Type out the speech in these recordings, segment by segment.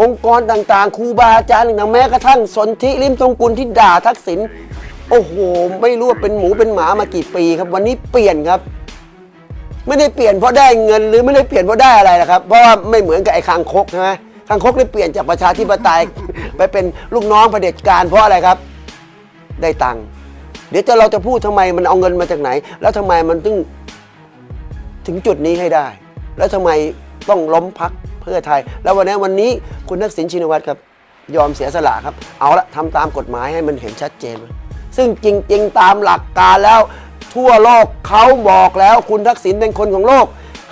องค์กรต่างๆ ครูบาอาจารย์ต่างๆแม้กระทั่งสนธิริมทรงกุลที่ด่าทักษิณโอ้โห ไม่รู้ว่าเป็นหมูเป็นหมามากี่ปีครับ วันนี้เปลี่ยนครับ ไม่ได้เปลี่ยนเพราะได้เงินหรือไม่ได้เปลี่ยนเพราะได้อะไรนะครับ เพราะว่าไม่เหมือนกับไอ้คางคกใช่ไหมคางคกได้เปลี่ยนจากประชาธิปไตยไปเป็นลูกน้องเผด็จการเพราะอะไรครับ ได้ตังค์เดี๋ยวจะเราจะพูดทำไมมันเอาเงินมาจากไหน แล้วทำไมมันถึงถึงจุดนี้ให้ได้ แล้วทำไมต้องล้มพัก เพื่อไทย แล้ววันนี้วันนี้คุณทักษิณชินวัตรครับยอมเสียสละครับ เอาละทำตามกฎหมายให้มันเห็นชัดเจน ซึ่งจริง ๆ ตามหลักการแล้ว ทั่วโลกเขาบอกแล้วคุณทักษิณเป็นคนของโลก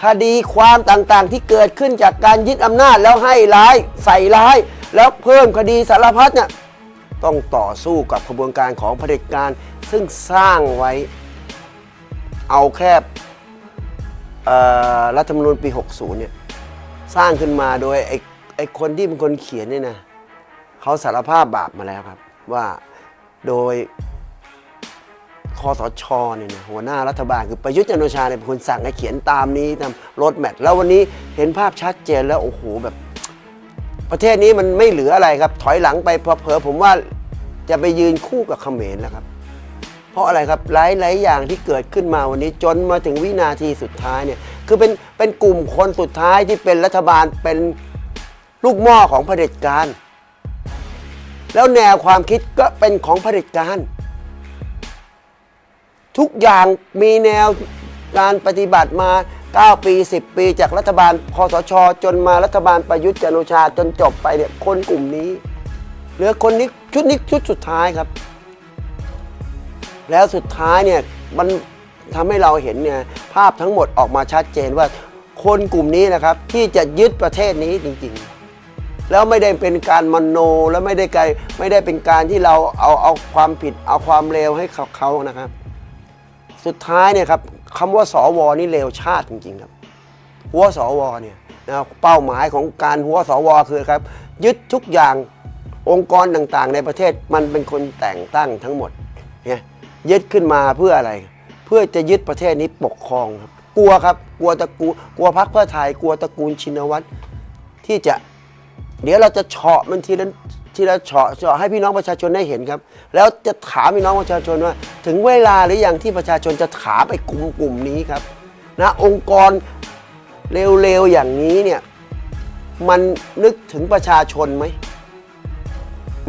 คดีความต่างๆ ที่เกิดขึ้นจากการยึดอำนาจแล้วให้ร้ายใส่ร้าย แล้วเพิ่มคดีสารพัดเนี่ยต้องต่อสู้กับขบวนการของเผด็จการ ซึ่งสร้างไว้ เอาแค่รัฐธรรมนูญปี 60 เนี่ย สร้างขึ้นมาโดยไอ้ไอ้คนที่เป็นคนเขียนเนี่ยนะเขาสารภาพบาปมาแล้วครับ ว่าโดยคอสชเนี่ยนะหัวหน้ารัฐบาลคือประยุทธ์จันโอชาเนี่ยเป็นคนสั่งให้เขียนตามนี้ตามรถแมทแล้ววันนี้เห็นภาพชัดเจนแล้วโอ้โหแบบ ประเทศนี้มันไม่เหลืออะไรครับ ถอยหลังไปเผลอผมว่าจะไปยืนคู่กับเขมรแล้วครับ เพราะอะไรครับหลายหลายอย่างที่เกิดขึ้นมาวันนี้จนมาถึงวินาทีสุดท้ายเนี่ย คือเป็นเป็นกลุ่มคนสุดท้ายที่เป็นรัฐบาลเป็นลูกหม้อของเผด็จการ แล้วแนวความคิดก็เป็นของเผด็จการ ทุกอย่างมีแนวการปฏิบัติมา 9 ปี 10 ปีจากรัฐบาลคอสช จนมารัฐบาลประยุทธ์จันโอชาจนจบไปเนี่ยคนกลุ่มนี้เหลือคนนี้ชุดนี้ชุดสุดท้ายครับ แล้วสุดท้ายเนี่ยมัน ทำให้เราเห็นเนี่ยภาพทั้งหมดออกมาชัดเจนว่าคนกลุ่มนี้นะครับที่จะยึดประเทศนี้จริงๆ แล้วไม่ได้เป็นการมโนแล้วไม่ได้ไกลไม่ได้เป็นการที่เราเอาเอาความผิดเอาความเลวให้เขาเขานะครับ สุดท้ายเนี่ยครับคำว่าสวนี่เลวชาติจริงๆครับ หัวสวเนี่ยนะเป้าหมายของการหัวสวคือครับ ยึดทุกอย่างองค์กรต่างๆ ในประเทศมันเป็นคนแต่งตั้งทั้งหมดเนี่ยยึดขึ้นมาเพื่ออะไร พื่อจะยึดประเทศนี้ปกครองครับกลัวครับกลัวตระกูลกลัวพรรคเพื่อไทยกลัวตระกูลชินวัตรที่จะ เดี๋ยวเราจะเฉาะมันทีละทีละเฉาะเฉาะให้พี่น้องประชาชนได้เห็นครับ แล้วจะถามพี่น้องประชาชนว่า ถึงเวลาหรือยังที่ประชาชนจะถามไอ้กลุ่มกลุ่มนี้ครับนะองค์กรเร็วๆอย่างนี้เนี่ยมันนึกถึงประชาชนไหม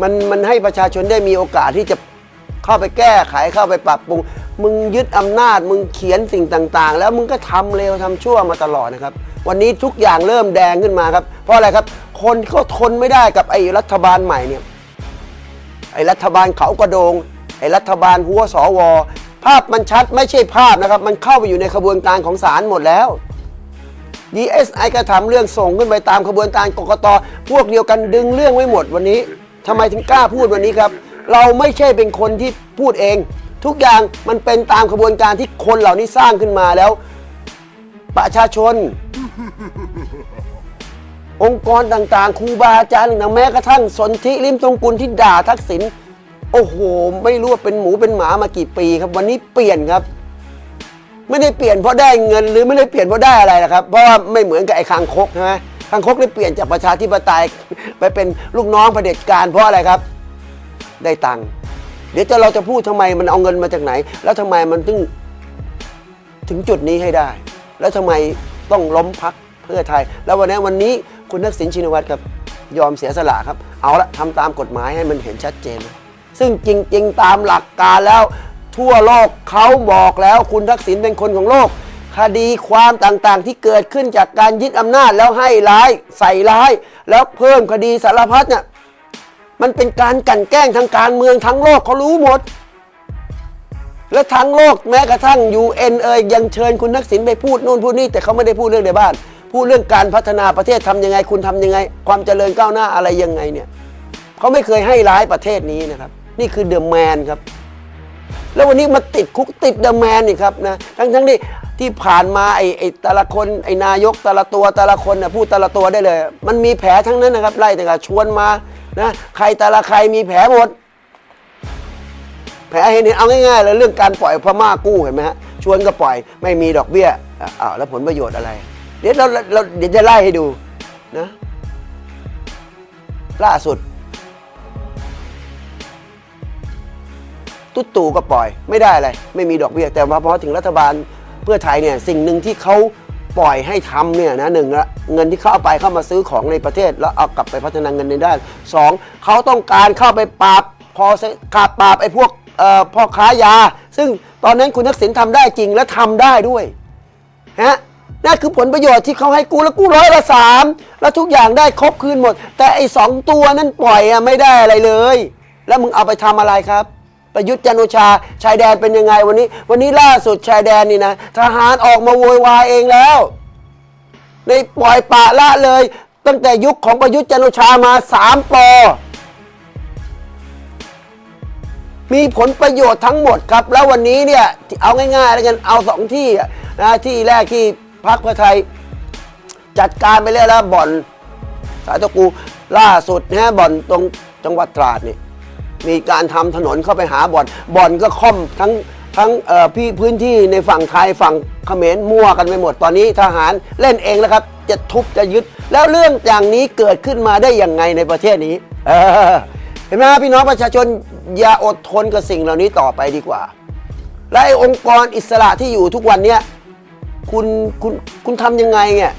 มันมันให้ประชาชนได้มีโอกาสที่จะเข้าไปแก้ไขเข้าไปปรับปรุง มึงยึดอำนาจ มึงเขียนสิ่งต่างๆ แล้วมึงก็ทำเร็วทำชั่วมาตลอดนะครับ วันนี้ทุกอย่างเริ่มแดงขึ้นมาครับ เพราะอะไรครับ คนเขาทนไม่ได้กับไอ้รัฐบาลใหม่เนี่ย ไอ้รัฐบาลเขากระโดง ไอ้รัฐบาลหัวสว ภาพมันชัดไม่ใช่ภาพนะครับ มันเข้าไปอยู่ในขบวนการของศาลหมดแล้ว DSI ก็ทำเรื่องส่งขึ้นไปตามขบวนการกกตพวกเดียวกันดึงเรื่องไว้หมดวันนี้ทำไมถึงกล้าพูดวันนี้ครับ เราไม่ใช่เป็นคนที่พูดเอง ทุกอย่างมันเป็นตามขบวนการที่คนเหล่านี้สร้างขึ้นมาแล้ว ประชาชน องค์กรต่างๆครูบาอาจารย์ต่างๆแม้กระทั่งสนธิริมทรงกุลที่ด่าทักษิณโอ้โห ไม่รู้ว่าเป็นหมูเป็นหมามากี่ปีครับ วันนี้เปลี่ยนครับ ไม่ได้เปลี่ยนเพราะได้เงิน หรือไม่ได้เปลี่ยนเพราะได้อะไรนะครับเพราะว่าไม่เหมือนกับไอ้คางคกใช่ไหมคางคกได้เปลี่ยนจากประชาธิปไตยไปเป็นลูกน้องเผด็จการเพราะอะไรครับ ได้ตังค์ เดี๋ยวจะเราจะพูดทำไมมันเอาเงินมาจากไหน แล้วทำไมมันถึงถึงจุดนี้ให้ได้ แล้วทำไมต้องล้มพักเพื่อไทย แล้ววันนี้วันนี้คุณทักษิณชินวัตรครับยอมเสียสละครับ เอาละทำตามกฎหมายให้มันเห็นชัดเจน ซึ่งจริง ๆ ตามหลักการแล้ว ทั่วโลกเขาบอกแล้วคุณทักษิณเป็นคนของโลก คดีความต่างๆ ที่เกิดขึ้นจากการยึดอำนาจแล้วให้ร้ายใส่ร้าย แล้วเพิ่มคดีสารพัดเนี่ย มันเป็นการกันแกล้งทางการเมืองทั้งโลกเขารู้หมด และทั้งโลกแม้กระทั่ง UN เอ่ยยังเชิญคุณทักษิณไปพูดนู่นพูดนี่แต่เขาไม่ได้พูดเรื่องในบ้าน พูดเรื่องการพัฒนาประเทศทำยังไง คุณทำยังไง ความเจริญก้าวหน้าอะไรยังไงเนี่ยเขาไม่เคยให้ร้ายประเทศนี้นะครับ นี่คือเดอะแมนครับ แล้ววันนี้มาติดคุกติดเดอะแมนนี่ครับนะทั้งทั้งที่ที่ผ่านมาไอ้ไอ้แต่ละคนไอ้นายกแต่ละตัวแต่ละคนนะพูดแต่ละตัวได้เลย มันมีแผลทั้งนั้นนะครับไล่แต่ละชวนมานะใครแต่ละใครมีแผลหมด แผลเห็นเอาง่ายๆเลยเรื่องการปล่อยพม่ากู้เห็นไหมฮะชวนก็ปล่อยไม่มีดอกเบี้ยอะอ้าวแล้วผลประโยชน์อะไร เดี๋ยวเราเราเดี๋ยวจะไล่ให้ดูนะล่าสุด ตุ๊ตู่ก็ปล่อยไม่ได้อะไร ไม่มีดอกเบี้ยแต่ว่าพอถึงรัฐบาลเพื่อไทยเนี่ยสิ่งหนึ่งที่เขาปล่อยให้ทำเนี่ยนะหนึ่งละเงินที่เขาเอาไปเข้ามาซื้อของในประเทศ แล้วเอากลับไปพัฒนาเงินในด้านสองเขาต้องการเข้าไปปราบพอขาบปราบไอ้พวกพ่อค้ายา ซึ่งตอนนั้นคุณทักษิณทำได้จริงและทำได้ด้วยฮะนั่นคือผลประโยชน์ที่เขาให้กูแล้วกูร้อยละสามแล้วทุกอย่างได้ครบคืนหมด แต่ไอ้สองตัวนั้นปล่อยอะไม่ได้อะไรเลย แล้วมึงเอาไปทำอะไรครับ ประยุทธ์จันโอชา ชายแดนเป็นยังไงวันนี้ วันนี้ล่าสุดชายแดนนี่นะ ทหารออกมาโวยวายเองแล้ว ในปล่อยปละละเลย ตั้งแต่ยุคของประยุทธ์จันโอชามาสามปอมีผลประโยชน์ทั้งหมดครับ แล้ววันนี้เนี่ยเอาง่ายๆแล้วกันเอาสองที่นะที่แรกที่พรรคเพื่อไทย จัดการไปแล้วแล้วบ่อนสายตะกูล่าสุดนะบ่อนตรงจังหวัดตราดนี่ มีการทำถนนเข้าไปหาบ่อนบ่อนก็ค่อมทั้งทั้งพี่พื้นที่ในฝั่งไทยฝั่งเขมรมั่วกันไปหมดตอนนี้ทหารเล่นเองแล้วครับ จะทุบจะยึด แล้วเรื่องอย่างนี้เกิดขึ้นมาได้อยังไงในประเทศนี้ เออเห็นไหมครับพี่น้องประชาชนอย่าอดทนกับสิ่งเหล่านี้ต่อไปดีกว่า และไอ้องค์กรอิสระที่อยู่ทุกวันเนี้ยคุณคุณคุณทำยังไงเนี่ย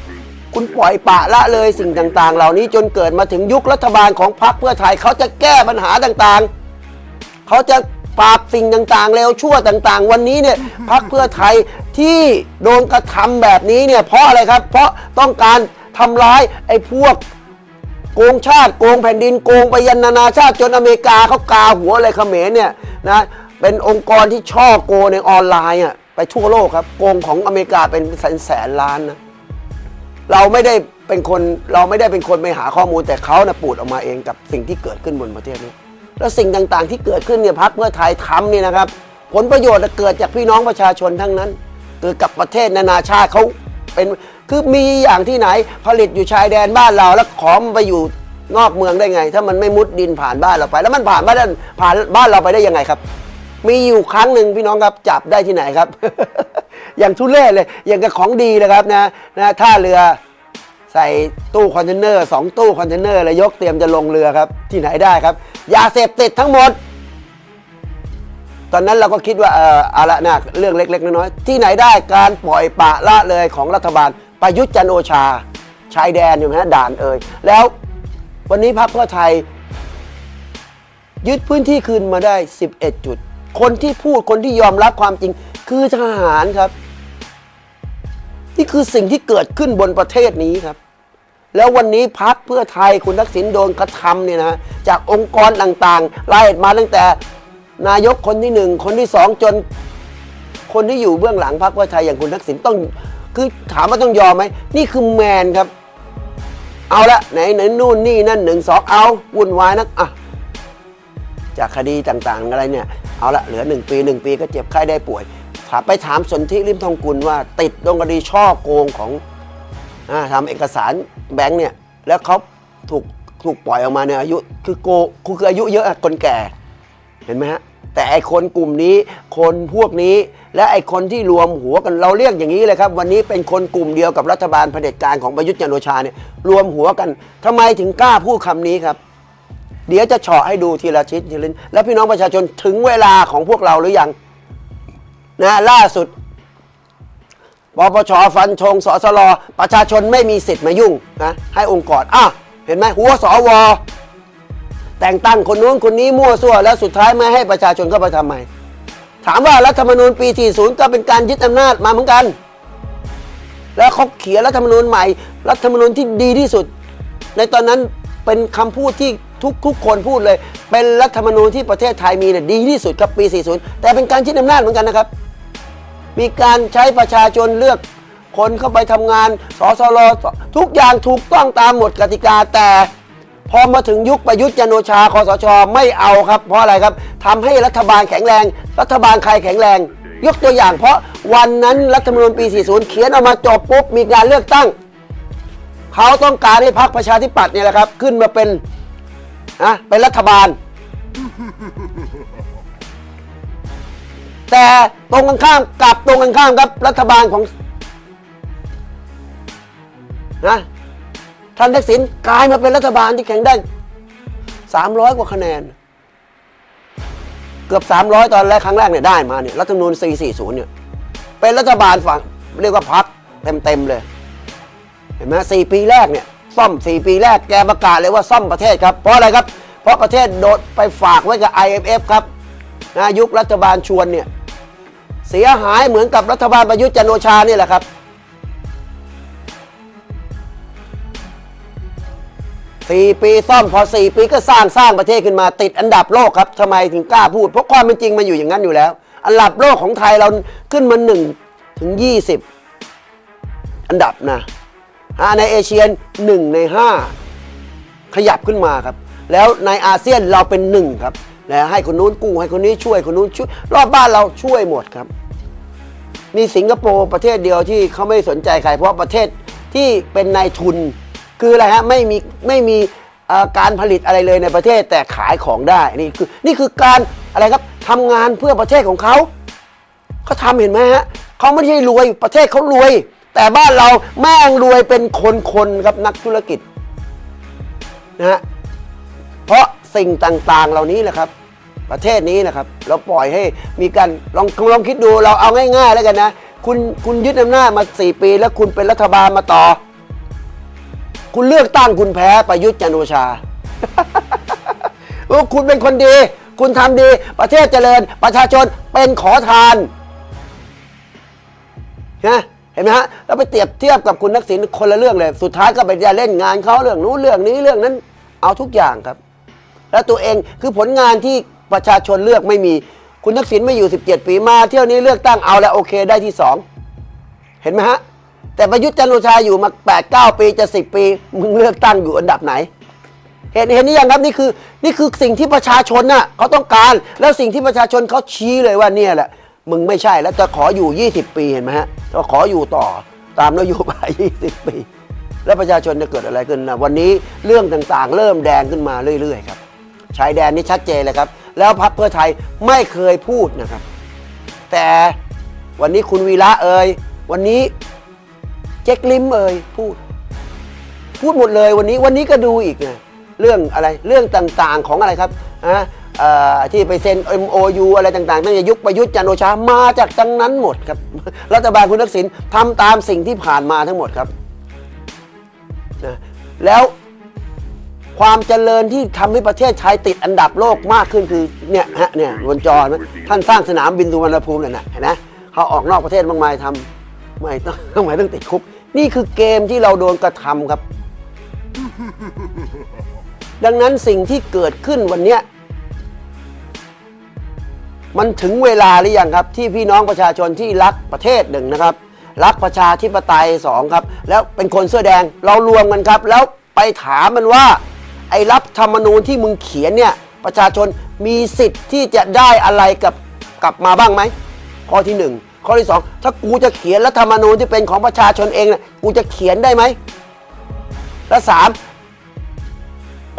คุณปล่อยปะละเลยสิ่งต่างๆ เหล่านี้จนเกิดมาถึงยุครัฐบาลของพรรคเพื่อไทยเขาจะแก้ปัญหาต่างๆ เขาจะปราบสิ่งต่างๆ เร็วชั่วต่างๆ วันนี้เนี่ยพรรคเพื่อไทยที่โดนกระทำแบบนี้เนี่ยเพราะอะไรครับ เพราะต้องการทำร้ายไอ้พวกโกงชาติโกงแผ่นดินโกงไปยันนานาชาติจนอเมริกาเขากาหัวเลยเขมรเนี่ยนะเป็นองค์กรที่ช่อโกงในออนไลน์อะไปทั่วโลกครับโกงของอเมริกาเป็นแสนแสนล้านนะ เราไม่ได้เป็นคนเราไม่ได้เป็นคนไปหาข้อมูลแต่เขานะปูดออกมาเองกับสิ่งที่เกิดขึ้นบนประเทศนี้ แล้วสิ่งต่างๆที่เกิดขึ้นเนี่ยพักเพื่อไทยทำเนี่ยนะครับ ผลประโยชน์เกิดจากพี่น้องประชาชนทั้งนั้นเกิดกับประเทศนานาชาติเขาเป็นคือมีอย่างที่ไหนผลิตอยู่ชายแดนบ้านเรา แล้วของมันไปอยู่นอกเมืองได้ไง ถ้ามันไม่มุดดินผ่านบ้านเราไป แล้วมันผ่านบ้านผ่านบ้านเราไปได้ยังไงครับ มีอยู่ครั้งหนึ่งพี่น้องครับจับได้ที่ไหนครับ อย่างทุเล่เลย อย่างกับของดีเลยครับนะนะท่าเรือใส่ตู้คอนเทนเนอร์สองตู้คอนเทนเนอร์แล้วยกเตรียมจะลงเรือครับ ที่ไหนได้ครับ ยาเสพติดทั้งหมด ตอนนั้นเราก็คิดว่าเอออาละนะเรื่องเล็ก ๆ น้อยๆที่ไหนได้การปล่อยปละละเลยของรัฐบาลประยุทธ์จันโอชา ชายแดนอยู่ไหมฮะด่านเอ่ยแล้ววันนี้พรรคเพื่อไทย ยึดพื้นที่คืนมาได้ 11 จุด คนที่พูดคนที่ยอมรับความจริง คือทหารครับ นี่คือสิ่งที่เกิดขึ้นบนประเทศนี้ครับ แล้ววันนี้พักเพื่อไทยคุณทักษิณโดนกระทำเนี่ยนะจากองค์กรต่างๆไล่มาตั้งแต่นายกคนที่หนึ่งคนที่สองจน คนที่อยู่เบื้องหลังพรรคเพื่อไทยอย่างคุณทักษิณต้อง คือถามว่าต้องยอมไหมนี่คือแมนครับ เอาละไหนไหนนู่นนี่นั่นหนึ่งสองเอาวุ่นวายนักอะจากคดีต่างๆอะไรเนี่ย เอาละเหลือ1ปี1ปีก็เจ็บไข้ได้ป่วย ถามไปถามสนธิริมทองกุลว่า ติดโดนคดีช่อโกงของอาทำเอกสารแบงค์เนี่ย แล้วเขาถูกถูกปล่อยออกมาเนี่ยอายุคือโกคือคืออายุเยอะอะคนแก่ เห็นไหมฮะ แต่ไอคนกลุ่มนี้ คนพวกนี้ และไอคนที่รวมหัวกันเราเรียกอย่างนี้เลยครับ วันนี้เป็นคนกลุ่มเดียวกับรัฐบาลเผด็จการของประยุทธ์จันทร์โอชาเนี่ยรวมหัวกันทำไมถึงกล้าพูดคำนี้ครับ เดี๋ยวจะเฉาะให้ดูทีละชิ้นทีละนิดแล้วพี่น้องประชาชนถึงเวลาของพวกเราหรือยัง นะล่าสุดปปชฟันธงสสลประชาชนไม่มีสิทธิ์มายุ่งนะให้องค์กรอะเห็นไหมหัวสวแต่งตั้งคนนู้นคนนี้มั่วซั่วแล้วสุดท้ายไม่ให้ประชาชนเข้าไปทำไม ถามว่ารัฐธรรมนูญปี 40 ก็เป็นการยึดอำนาจมาเหมือนกัน แล้วเขาเขียนรัฐธรรมนูญใหม่ รัฐธรรมนูญที่ดีที่สุด ในตอนนั้นเป็นคำพูดที่ทุกทุกคนพูดเลย เป็นรัฐธรรมนูญที่ประเทศไทยมีเนี่ยดีที่สุดครับปี 40 แต่เป็นการยึดอำนาจเหมือนกันนะครับ มีการใช้ประชาชนเลือกคนเข้าไปทำงานสสรทุกอย่างถูกต้องตามหมดกติกาแต่ พอมาถึงยุคประยุทธ์จันโอชาคอสชไม่เอาครับ เพราะอะไรครับทำให้รัฐบาลแข็งแรง รัฐบาลใครแข็งแรง ยกตัวอย่าง เพราะวันนั้นรัฐธรรมนูญปี 40 เขียนออกมาจบปุ๊บมีการเลือกตั้ง เขาต้องการให้พรรคประชาธิปัตย์เนี่ยแหละครับ ขึ้นมาเป็นนะเป็นรัฐบาล แต่ตรงกันข้ามกลับตรงกันข้ามครับรัฐบาลของนะท่านทักษิณกลายมาเป็นรัฐบาลที่แข็งแรง300กว่าคะแนน เกือบ300ตอนแรกครั้งแรกเนี่ยได้มาเนี่ยรัฐธรรมนูญ440เนี่ยเป็นรัฐบาลฝั่งเรียกว่าพักเต็มๆเลย เห็นไหมสี่ปีแรกเนี่ยซ่อมสี่ปีแรกแกประกาศเลยว่าซ่อมประเทศครับ เพราะอะไรครับ เพราะประเทศโดดไปฝากไว้กับ IMF ครับนะยุครัฐบาลชวนเนี่ย เสียหายเหมือนกับรัฐบาลประยุทธ์จันโอชานี่แหละครับ สี่ปีซ่อมพอสี่ปีก็สร้างสร้างประเทศขึ้นมาติดอันดับโลกครับทำไมถึงกล้าพูด เพราะความเป็นจริงมันอยู่อย่างนั้นอยู่แล้ว อันดับโลกของไทยเราขึ้นมาหนึ่งถึงยี่สิบอันดับนะในเอเชียหนึ่งในห้าขยับขึ้นมาครับ แล้วในอาเซียนเราเป็นหนึ่งครับ แล้วให้คนนู้นกู้ให้คนนี้ช่วยคนนู้นช่วยรอบบ้านเราช่วยหมดครับ มีสิงคโปร์ประเทศเดียวที่เขาไม่สนใจใครเพราะประเทศที่เป็นนายทุน คืออะไรฮะไม่มีไม่มีการผลิตอะไรเลยในประเทศแต่ขายของได้นี่คือนี่คือการอะไรครับทำงานเพื่อประเทศของเขาเขาทำเห็นไหมฮะเขาไม่ใช่รวยประเทศเขารวย แต่บ้านเราแม่งรวยเป็นคนๆครับนักธุรกิจนะฮะเพราะ สิ่งต่างๆ เหล่านี้แหละครับ ประเทศนี้นะครับ เราปล่อยให้มีการลองลองคิดดูเราเอาง่าย ๆ แล้วกันนะ คุณคุณยึดอำนาจมาสี่ปี แล้วคุณเป็นรัฐบาลมาต่อ คุณเลือกตั้งคุณแพ้ประยุทธ์จันโอชาโอ้คุณเป็นคนดี คุณทำดี ประเทศเจริญ ประชาชนเป็นขอทานนะเห็นไหมฮะแล้วไปเปรียบเทียบกับคุณนักษิณคนละเรื่องเลย สุดท้ายก็ไปเล่นงานเขาเรื่องนู้นเรื่องนี้เรื่องนั้น เอาทุกอย่างครับ แล้วตัวเองคือผลงานที่ประชาชนเลือกไม่มี คุณทักษิณไม่อยู่ 17 ปีมาเที่ยวนี้เลือกตั้งเอาแล้วโอเคได้ที่ 2 เห็นไหมฮะ แต่ประยุทธ์จันทร์โอชาอยู่มา 8 9 ปีจะ 10 ปี มึงเลือกตั้งอยู่อันดับไหน เห็นเห็นนี่ยังครับนี่คือนี่คือสิ่งที่ประชาชนน่ะเขาต้องการ แล้วสิ่งที่ประชาชนเขาชี้เลยว่าเนี่ยแหละมึงไม่ใช่แล้วจะขออยู่ 20 ปีเห็นไหมฮะจะขออยู่ต่อตามนโยบาย 20 ปี แล้วประชาชนจะเกิดอะไรขึ้นนะวันนี้เรื่องต่างๆ เริ่มแดงขึ้นมาเรื่อย ๆ ครับ ชายแดนนี่ชัดเจนเลยครับ แล้วพรรคเพื่อไทยไม่เคยพูดนะครับ แต่วันนี้คุณวีระเอ่ยวันนี้เจ๊กลิมเอ่ยพูด พูดหมดเลยวันนี้วันนี้ก็ดูอีกไงเรื่องอะไรเรื่องต่างๆของอะไรครับอะที่ไปเซ็น MOU อะไรต่างๆตั้งแต่ยุคประยุทธ์จันทร์โอชามาจากทั้งนั้นหมดครับ รัฐบาลคุณทักษิณทำตามสิ่งที่ผ่านมาทั้งหมดครับนะแล้ว ความเจริญที่ทำให้ประเทศไทยติดอันดับโลกมากขึ้นคือเนี่ยฮะเนี่ยบนจอนะท่านสร้างสนามบินสุวรรณภูมิเนี่ยนะเห็นไหมเขาออกนอกประเทศมากมายทำไม่ต้องทำไมต้องติดคุก นี่คือเกมที่เราโดนกระทำครับ ดังนั้นสิ่งที่เกิดขึ้นวันเนี้ยมันถึงเวลาหรือยังครับ ที่พี่น้องประชาชนที่รักประเทศหนึ่งนะครับ รักประชาธิปไตยสองครับ แล้วเป็นคนเสื้อแดงเรารวมกันครับ แล้วไปถามมันว่า ไอ้รัฐธรรมนูญที่มึงเขียนเนี่ยประชาชนมีสิทธิ์ที่จะได้อะไรกับกลับมาบ้างไหมข้อที่หนึ่งข้อที่สองถ้ากูจะเขียนรัฐธรรมนูญที่เป็นของประชาชนเองนะกูจะเขียนได้ไหมและสาม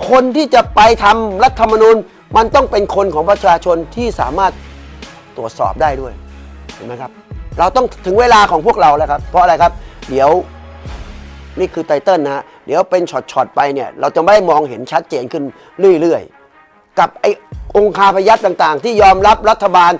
คนที่จะไปทำรัฐธรรมนูญมันต้องเป็นคนของประชาชนที่สามารถตรวจสอบได้ด้วยเห็นไหมครับ เราต้องถึงเวลาของพวกเราแล้วครับ เพราะอะไรครับ เดี๋ยวนี่คือไตเติลนะฮะ เดี๋ยวเป็นช็อตๆไปเนี่ยเราจะไม่ได้มองเห็นชัดเจนขึ้นเรื่อยๆ กับไอ้องคาพยัตต่างๆ ที่ยอมรับรัฐบาล